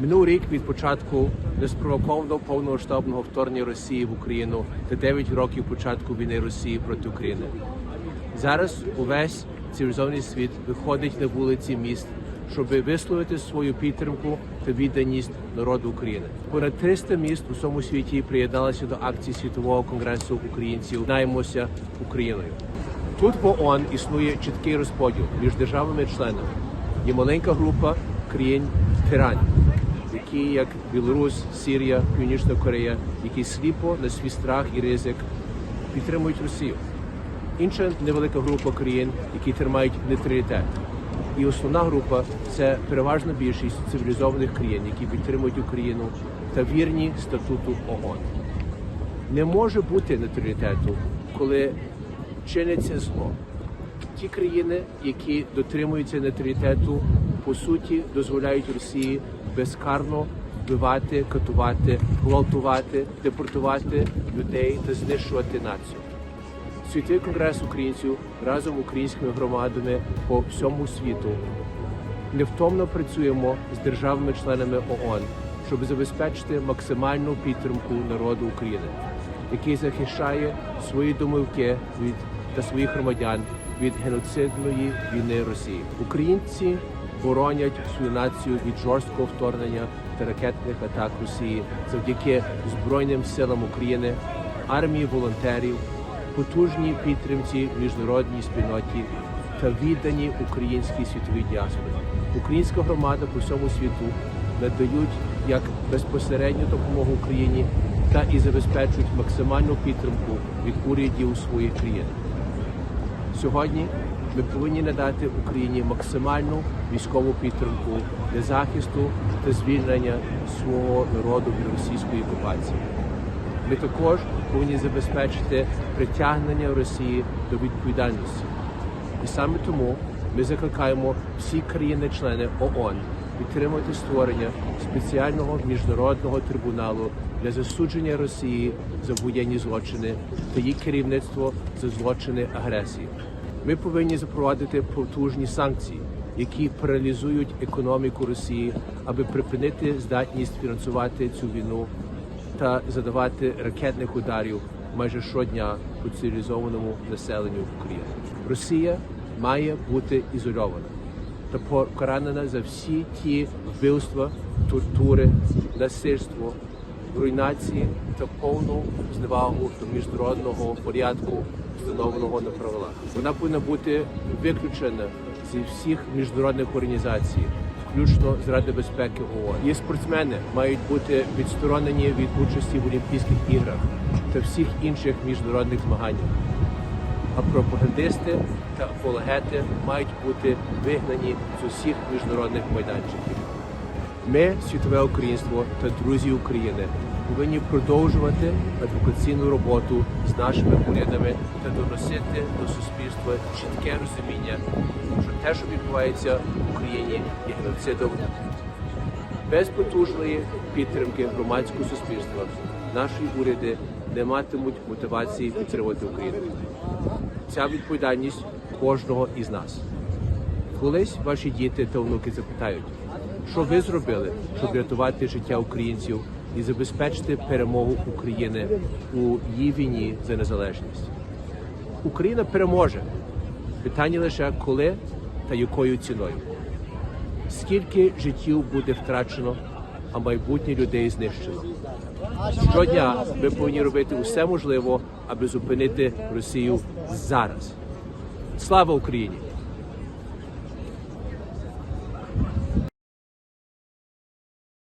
Минулий рік від початку неспровокованого повномасштабного вторгнення Росії в Україну та 9 років початку війни Росії проти України. Зараз увесь цивілізований світ виходить на вулиці міст, щоб висловити свою підтримку та відданість народу України. Понад 300 міст у всьому світі приєдналися до акції світового конгресу українців «Знаємося Україною. Тут в ООН існує чіткий розподіл між державами-членами. Є маленька група країн тиранів, такі як Білорусь, Сирія, Північна Корея, які сліпо на свій страх і ризик підтримують Росію. Інша невелика група країн, які тримають нейтралітет. І основна група це переважна більшість цивілізованих країн, які підтримують Україну та вірні статуту ООН. Не може бути нейтралітету, коли чиниться зло. Ті країни, які дотримуються нейтралітету, по суті дозволяють Росії безкарно вбивати, катувати, гвалтувати, депортувати людей та знищувати націю. Світовий конгрес українців разом з українськими громадами по всьому світу невтомно працюємо з державами-членами ООН, щоб забезпечити максимальну підтримку народу України, який захищає свої домівки від та своїх громадян від геноцидної війни Росії. Українці боронять свою націю від жорсткого вторгнення та ракетних атак Росії завдяки Збройним силам України, армії волонтерів, потужній підтримці міжнародній спільноті та віддані українській світовій діаспорі. Українська громада по всьому світу надають як безпосередню допомогу Україні, та і забезпечують максимальну підтримку від урядів своїх країн. Сьогодні ми повинні надати Україні максимальну військову підтримку для захисту та звільнення свого народу від російської окупації. Ми також повинні забезпечити притягнення Росії до відповідальності. І саме тому ми закликаємо всі країни-члени ООН підтримати створення спеціального міжнародного трибуналу для засудження Росії за воєнні злочини та її керівництво за злочини агресії. Ми повинні запровадити потужні санкції, які паралізують економіку Росії, аби припинити здатність фінансувати цю війну та задавати ракетних ударів майже щодня по цивілізованому населенню України. Росія має бути ізольована та покарана за всі ті вбивства, тортури, насильство, руйнації та повну зневагу до міжнародного порядку, встановленого на правилах. Вона повинна бути виключена зі всіх міжнародних організацій, включно з Ради безпеки ООН. Її спортсмени мають бути відсторонені від участі в Олімпійських іграх та всіх інших міжнародних змаганнях. А пропагандисти та апологети мають бути вигнані з усіх міжнародних майданчиків. Ми, світове українство та друзі України, повинні продовжувати адвокаційну роботу з нашими урядами та доносити до суспільства чітке розуміння, що те, що відбувається в Україні, є геноцидом. Без потужної підтримки громадського суспільства наші уряди не матимуть мотивації підтримувати Україну. Ця відповідальність кожного із нас. Колись ваші діти та внуки запитають, що ви зробили, щоб рятувати життя українців і забезпечити перемогу України у її війні за незалежність. Україна переможе. Питання лише коли та якою ціною. Скільки життів буде втрачено, а майбутнє людей знищено. Щодня ми повинні робити усе можливе, аби зупинити Росію зараз. Слава Україні!